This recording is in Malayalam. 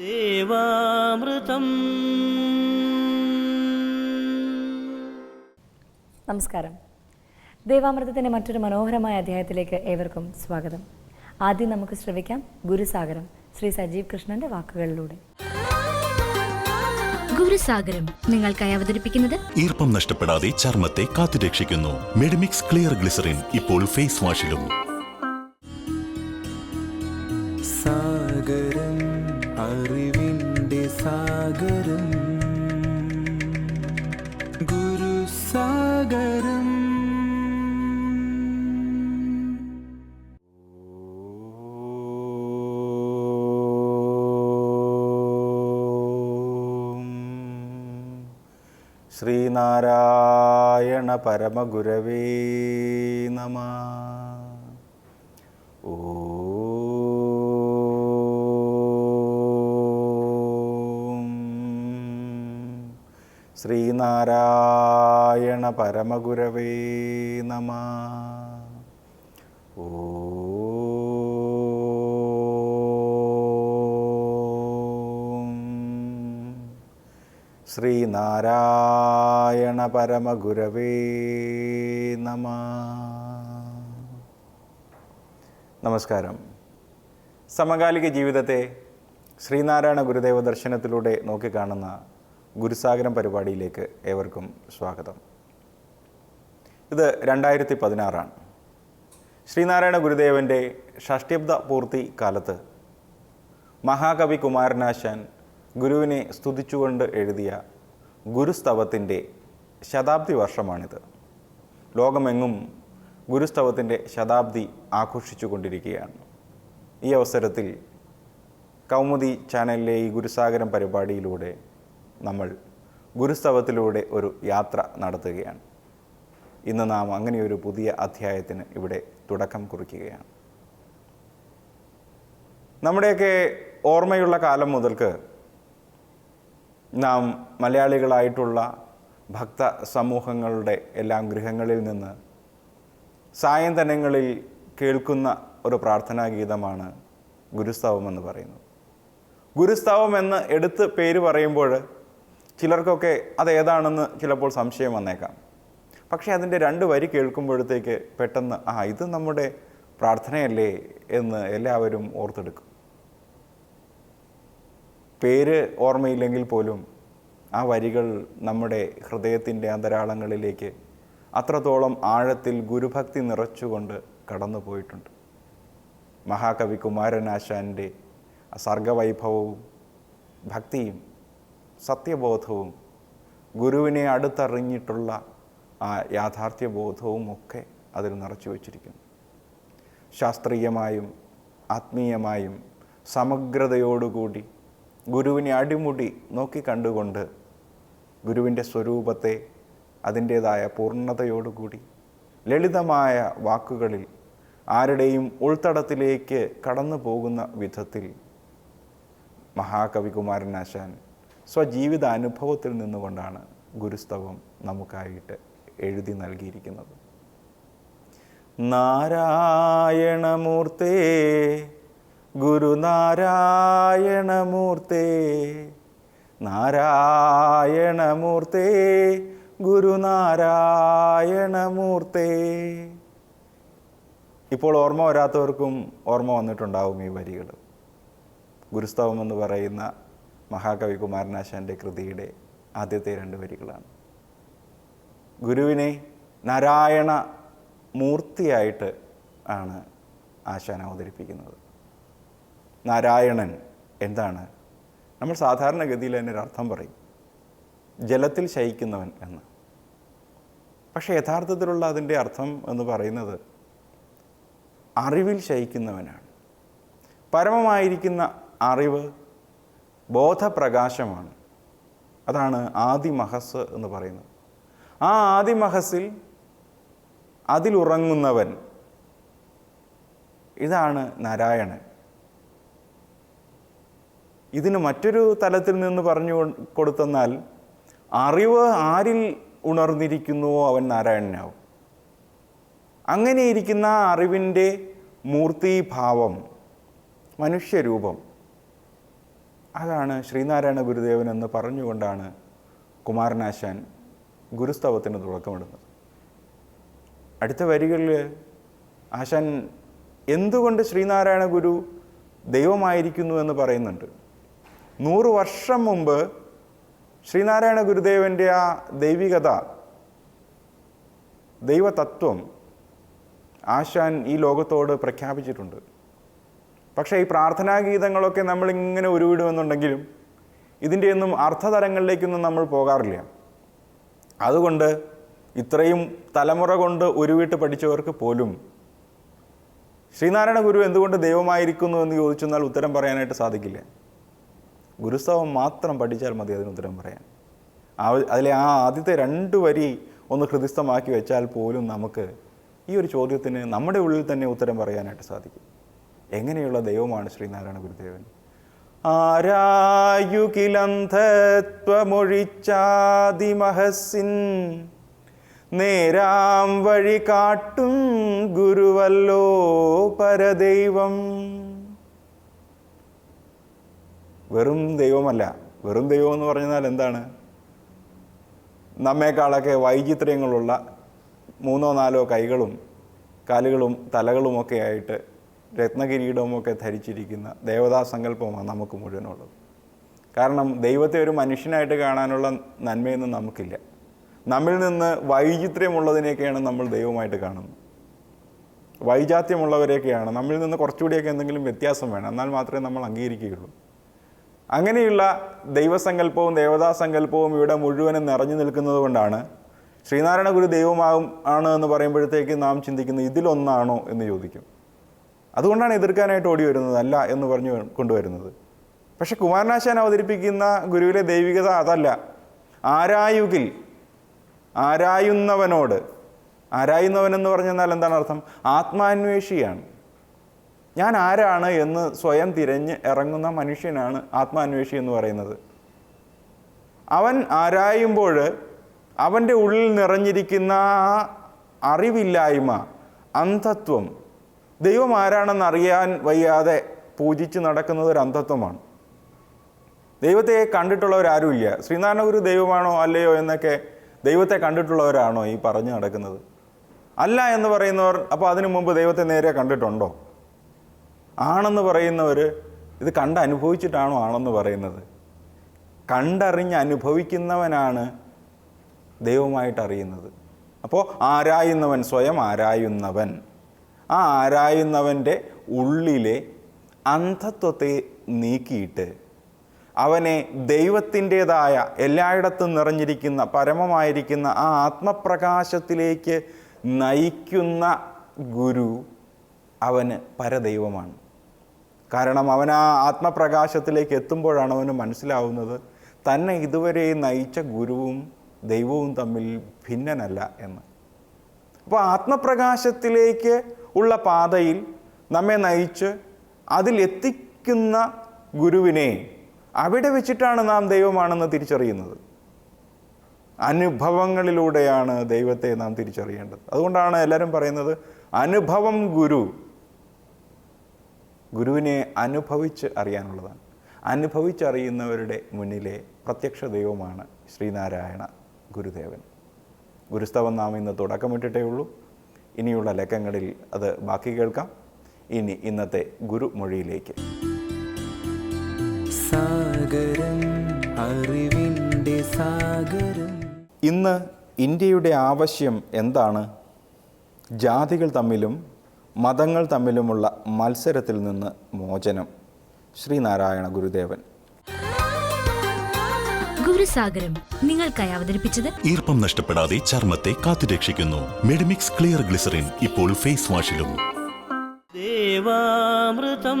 ദേവാമൃതം. നമസ്കാരം. ദേവാമൃതത്തിന്റെ മറ്റൊരു മനോഹരമായ അധ്യായത്തിലേക്ക് ഏവർക്കും സ്വാഗതം. ആദ്യം നമുക്ക് ശ്രവിക്കാം ഗുരുസാഗരം ശ്രീ സജീവ് കൃഷ്ണന്റെ വാക്കുകളിലൂടെ. ഗുരുസാഗരം നിങ്ങൾക്കായി അവതരിപ്പിക്കുന്നത്? ഈർപ്പം നഷ്ടപ്പെടാതെ ചർമ്മത്തെ കാത്തുരക്ഷിക്കുന്നു. മെഡിമിക്സ് ക്ലിയർ ഗ്ലിസറിൻ ഇപ്പോൾ ഫേസ് വാഷിലും. ഗുരുസാഗരം ശ്രീനാരായണ പരമഗുരവേ നമ. ശ്രീനാരായണ പരമഗുരവേ നമ. ശ്രീനാരായണ പരമഗുരവേ നമ. നമസ്കാരം. സമകാലിക ജീവിതത്തെ ശ്രീനാരായണ ഗുരുദേവ ദർശനത്തിലൂടെ നോക്കിക്കാണുന്ന ഗുരുസാഗരം പരിപാടിയിലേക്ക് ഏവർക്കും സ്വാഗതം. ഇത് രണ്ടായിരത്തി പതിനാറാണ് ശ്രീനാരായണ ഗുരുദേവന്റെ ഷഷ്ടിബ്ദ പൂർത്തി കാലത്ത് മഹാകവി കുമാരനാശാൻ ഗുരുവിനെ സ്തുതിച്ചുകൊണ്ട് എഴുതിയ ഗുരുസ്തവത്തിന്റെ ശതാബ്ദി വർഷമാണിത്. ലോകമെങ്ങും ഗുരുസ്തവത്തിന്റെ ശതാബ്ദി ആഘോഷിച്ചു കൊണ്ടിരിക്കുകയാണ് ഈ അവസരത്തിൽ കൗമുദി ചാനലിലെ ഈ ഗുരുസാഗരം പരിപാടിയിലൂടെ നമ്മൾ ഗുരുസ്തവത്തിലൂടെ ഒരു യാത്ര നടത്തുകയാണ്. ഇന്ന് നാം അങ്ങനെയൊരു പുതിയ അധ്യായത്തിന് ഇവിടെ തുടക്കം കുറിക്കുകയാണ്. നമ്മുടെയൊക്കെ ഓർമ്മയുള്ള കാലം മുതൽക്ക് നാം മലയാളികളായിട്ടുള്ള ഭക്ത സമൂഹങ്ങളുടെ എല്ലാം ഗൃഹങ്ങളിൽ നിന്ന് സായന്തനങ്ങളിൽ കേൾക്കുന്ന ഒരു പ്രാർത്ഥനാ ഗീതമാണ് ഗുരുസ്തവം എന്ന് പറയുന്നത്. ഗുരുസ്തവം എന്ന് എടുത്ത് പേര് പറയുമ്പോൾ ചിലർക്കൊക്കെ അതേതാണെന്ന് ചിലപ്പോൾ സംശയം വന്നേക്കാം. പക്ഷേ അതിന്റെ രണ്ട് വരി കേൾക്കുമ്പോഴത്തേക്ക് പെട്ടെന്ന് ആ ഇത് നമ്മുടെ പ്രാർത്ഥനയല്ലേ? എന്ന് എല്ലാവരും ഓർത്തെടുക്കും. പേര് ഓർമ്മയില്ലെങ്കിൽ പോലും ആ വരികൾ നമ്മുടെ ഹൃദയത്തിന്റെ അന്തരാളങ്ങളിലേക്ക് അത്രത്തോളം ആഴത്തിൽ ഗുരുഭക്തി നിറച്ചുകൊണ്ട് കടന്നു പോയിട്ടുണ്ട് മഹാകവി കുമാരനാശാന്റെ സർഗവൈഭവവും ഭക്തിയും സത്യബോധവും ഗുരുവിനെ അടുത്തറിഞ്ഞിട്ടുള്ള ആ യാഥാർത്ഥ്യബോധവും ഒക്കെ അതിൽ നിറച്ചു വച്ചിരിക്കുന്നു. ശാസ്ത്രീയമായും ആത്മീയമായും സമഗ്രതയോടുകൂടി ഗുരുവിനെ അടിമുടി നോക്കിക്കണ്ടുകൊണ്ട് ഗുരുവിന്റെ സ്വരൂപത്തെ അതിന്റേതായ പൂർണതയോടുകൂടി ലളിതമായ വാക്കുകളിൽ ആരുടെയും ഉൾത്തടത്തിലേക്ക് കടന്നു പോകുന്ന വിധത്തിൽ മഹാകവി കുമാരനാശാൻ സ്വജീവിത അനുഭവത്തിൽ നിന്നുകൊണ്ടാണ് ഗുരുസ്തവം നമുക്കായിട്ട് എഴുതി നൽകിയിരിക്കുന്നത്. നാരായണമൂർത്തേ ഗുരുനാരായണമൂർത്തേ നാരായണമൂർത്തേ ഗുരുനാരായണമൂർത്തേ. ഇപ്പോൾ ഓർമ്മ വരാത്തവർക്കും ഓർമ്മ വന്നിട്ടുണ്ടാവും ഈ വരികൾ ഗുരുസ്തവം എന്ന് പറയുന്ന മഹാകവി കുമാരനാശാന്റെ കൃതിയുടെ ആദ്യത്തെ രണ്ട് വരികളാണ്. ഗുരുവിനെ നാരായണ മൂർത്തിയായിട്ട് ആണ് ആശാൻ അവതരിപ്പിക്കുന്നത്. നാരായണൻ എന്താണ്? നമ്മൾ സാധാരണഗതിയിൽ അർത്ഥം പറയും. ജലത്തിൽ ശയിക്കുന്നവൻ എന്ന്. പക്ഷേ യഥാർത്ഥത്തിലുള്ള അതിന്റെ അർത്ഥം എന്ന് പറയുന്നത് അറിവിൽ ശയിക്കുന്നവനാണ്. പരമമായിരിക്കുന്ന അറിവ് ബോധപ്രകാശമാണ്. അതാണ് ആദിമഹസ് എന്ന് പറയുന്നത്. ആ ആദിമഹസിൽ അതിലുറങ്ങുന്നവൻ ഇതാണ് നാരായണൻ. ഇതിന് മറ്റൊരു തലത്തിൽ നിന്ന് പറഞ്ഞു കൊടുത്തെന്നാൽ അറിവ് ആരിൽ ഉണർന്നിരിക്കുന്നുവോ അവൻ നാരായണനാവും. അങ്ങനെയിരിക്കുന്ന അറിവിന്റെ മൂർത്തീഭാവം മനുഷ്യരൂപം അതാണ് ശ്രീനാരായണ ഗുരുദേവൻ എന്ന് പറഞ്ഞുകൊണ്ടാണ് കുമാരനാശാൻ ഗുരുസ്തവത്തിന് തുടക്കമിടുന്നത്. അടുത്ത വരികളിൽ ആശാൻ എന്തുകൊണ്ട് ശ്രീനാരായണ ഗുരു ദൈവമായിരിക്കുന്നു എന്ന് പറയുന്നുണ്ട്. നൂറ് വർഷം മുമ്പ് ശ്രീനാരായണ ഗുരുദേവന്റെ ആ ദൈവികത ദൈവതത്വം ആശാൻ ഈ ലോകത്തോട് പ്രഖ്യാപിച്ചിട്ടുണ്ട്. പക്ഷേ ഈ പ്രാർത്ഥനാ ഗീതങ്ങളൊക്കെ നമ്മളിങ്ങനെ ഉരുവിടുമെന്നുണ്ടെങ്കിലും ഇതിന്റെയൊന്നും അർത്ഥതലങ്ങളിലേക്കൊന്നും നമ്മൾ പോകാറില്ല. അതുകൊണ്ട് ഇത്രയും തലമുറ കൊണ്ട് ഉരുവിട്ട് പഠിച്ചവർക്ക് പോലും ശ്രീനാരായണ ഗുരു എന്തുകൊണ്ട് ദൈവമായിരിക്കുന്നു എന്ന് ചോദിച്ചെന്നാൽ ഉത്തരം പറയാനായിട്ട് സാധിക്കില്ല. ഗുരുസ്തവം മാത്രം പഠിച്ചാൽ മതി അതിന് ഉത്തരം പറയാൻ. അതിലെ ആ ആദ്യത്തെ രണ്ട് വരി ഒന്ന് ഹൃദിസ്ഥമാക്കി വെച്ചാൽ പോലും നമുക്ക് ഈ ഒരു ചോദ്യത്തിന് നമ്മുടെ ഉള്ളിൽ തന്നെ ഉത്തരം പറയാനായിട്ട് സാധിക്കും. എങ്ങനെയുള്ള ദൈവമാണ് ശ്രീനാരായണ ഗുരുദേവൻ? ആരായുകിലന്ധത്വമൊഴിച്ചാതിമഹസിൻ നേരാം വഴി കാട്ടും ഗുരുവല്ലോ പരദൈവം. വെറും ദൈവമല്ല വെറും ദൈവം എന്ന് പറഞ്ഞാൽ എന്താണ്? നമ്മേക്കാളൊക്കെ വൈചിത്ര്യങ്ങളുള്ള മൂന്നോ നാലോ കൈകളും കാലുകളും തലകളുമൊക്കെ ആയിട്ട് രത്നകിരീടവുമൊക്കെ ധരിച്ചിരിക്കുന്ന ദേവതാ സങ്കല്പമാണ് നമുക്ക് മുഴുവനുള്ളത്. കാരണം ദൈവത്തെ ഒരു മനുഷ്യനായിട്ട് കാണാനുള്ള നന്മയൊന്നും നമുക്കില്ല. നമ്മിൽ നിന്ന് വൈചിത്ര്യമുള്ളതിനെയൊക്കെയാണ് നമ്മൾ ദൈവമായിട്ട് കാണുന്നത്. വൈജാത്യമുള്ളവരെയൊക്കെയാണ്. നമ്മിൽ നിന്ന് കുറച്ചുകൂടിയൊക്കെ എന്തെങ്കിലും വ്യത്യാസം വേണം. എന്നാൽ മാത്രമേ നമ്മൾ അംഗീകരിക്കുകയുള്ളൂ. അങ്ങനെയുള്ള ദൈവസങ്കല്പവും ദേവതാ സങ്കല്പവും ഇവിടെ മുഴുവനും നിറഞ്ഞു നിൽക്കുന്നത് കൊണ്ടാണ് ശ്രീനാരായണ ഗുരു ദൈവമാകും ആണ് എന്ന് പറയുമ്പോഴത്തേക്ക് നാം ചിന്തിക്കുന്നത് ഇതിലൊന്നാണോ എന്ന് ചോദിക്കും. അതുകൊണ്ടാണ് എതിർക്കാനായിട്ട് ഓടി വരുന്നത് അല്ല എന്ന് പറഞ്ഞു കൊണ്ടുവരുന്നത്. പക്ഷെ കുമാരനാശാൻ അവതരിപ്പിക്കുന്ന ഗുരുവിലെ ദൈവികത അതല്ല. ആരായുകിൽ ആരായുന്നവനോട് ആരായുന്നവൻ എന്ന് പറഞ്ഞാൽ എന്താണ് അർത്ഥം? ആത്മാന്വേഷിയാണ്. ഞാൻ ആരാണ് എന്ന് സ്വയം തിരഞ്ഞ് ഇറങ്ങുന്ന മനുഷ്യനാണ് ആത്മാന്വേഷി എന്ന് പറയുന്നത്. അവൻ ആരായുമ്പോൾ അവന്റെ ഉള്ളിൽ നിറഞ്ഞിരിക്കുന്ന അറിവില്ലായ്മ അന്ധത്വം ദൈവം ആരാണെന്ന് അറിയാൻ വയ്യാതെ പൂജിച്ച് നടക്കുന്നത് ഒരു അന്ധത്വമാണ്. ദൈവത്തെ കണ്ടിട്ടുള്ളവരാരുമില്ല ശ്രീനാരായണ ഗുരു ദൈവമാണോ അല്ലയോ എന്നൊക്കെ ദൈവത്തെ കണ്ടിട്ടുള്ളവരാണോ ഈ പറഞ്ഞു നടക്കുന്നത്? അല്ല എന്ന് പറയുന്നവർ അപ്പോൾ അതിനു മുമ്പ് ദൈവത്തെ നേരെ കണ്ടിട്ടുണ്ടോ? ആണെന്ന് പറയുന്നവർ ഇത് കണ്ട് അനുഭവിച്ചിട്ടാണോ ആണെന്ന് പറയുന്നത്? കണ്ടറിഞ്ഞ് അനുഭവിക്കുന്നവനാണ് ദൈവമായിട്ട് അറിയുന്നത്. അപ്പോൾ ആരായുന്നവൻ സ്വയം ആരായുന്നവൻ. ആ ആരായുന്നവന്റെ ഉള്ളിലെ അന്ധത്വത്തെ നീക്കിയിട്ട് അവനെ ദൈവത്തിന്റെതായ എല്ലായിടത്തും നിറഞ്ഞിരിക്കുന്ന പരമമായിരിക്കുന്ന ആ ആത്മപ്രകാശത്തിലേക്ക് നയിക്കുന്ന ഗുരു അവന് പരദൈവമാണ്. കാരണം അവൻ ആ ആത്മപ്രകാശത്തിലേക്ക് എത്തുമ്പോഴാണ് അവന് മനസ്സിലാവുന്നത് തന്നെ ഇതുവരെ നയിച്ച ഗുരുവും ദൈവവും തമ്മിൽ ഭിന്നനല്ല എന്ന്. അപ്പോൾ ആത്മപ്രകാശത്തിലേക്ക് ഉള്ള പാതയിൽ നമ്മെ നയിച്ച് അതിൽ എത്തിക്കുന്ന ഗുരുവിനെ അവിടെ വെച്ചിട്ടാണ് നാം ദൈവമാണെന്ന് തിരിച്ചറിയുന്നത്. അനുഭവങ്ങളിലൂടെയാണ് ദൈവത്തെ നാം തിരിച്ചറിയേണ്ടത്. അതുകൊണ്ടാണ് എല്ലാവരും പറയുന്നത് അനുഭവം ഗുരു. ഗുരുവിനെ അനുഭവിച്ച് അറിയാനുള്ളതാണ്. അനുഭവിച്ചറിയുന്നവരുടെ മുന്നിലെ പ്രത്യക്ഷ ദൈവമാണ് ശ്രീനാരായണ ഗുരുദേവൻ. ഗുരുസ്തവം നാം ഇന്ന് തുടക്കമിട്ടിട്ടേ ഉള്ളൂ. ഇനിയുള്ള ലക്കങ്ങളിൽ അത് ബാക്കി കേൾക്കാം. ഇനി ഇന്നത്തെ ഗുരുമൊഴിയിലേക്ക് സാഗരം അറിവിന്റെ സാഗരം. ഇന്ന് ഇന്ത്യയുടെ ആവശ്യം എന്താണ്? ജാതികൾ തമ്മിലും മതങ്ങൾ തമ്മിലുമുള്ള മത്സരത്തിൽ നിന്ന് മോചനം. ശ്രീനാരായണ ഗുരുദേവൻ. ഗുരുസാഗരം നിങ്ങൾക്കായി അവതരിപ്പിച്ചത് ഈർപ്പം നഷ്ടപ്പെടാതെ ചർമ്മത്തെ കാത്തുരക്ഷിക്കുന്നു. മെഡിമിക്സ് ക്ലിയർ ഗ്ലിസറിൻ ഇപ്പോൾ ഫേസ് വാഷിലും. ദേവാമൃതം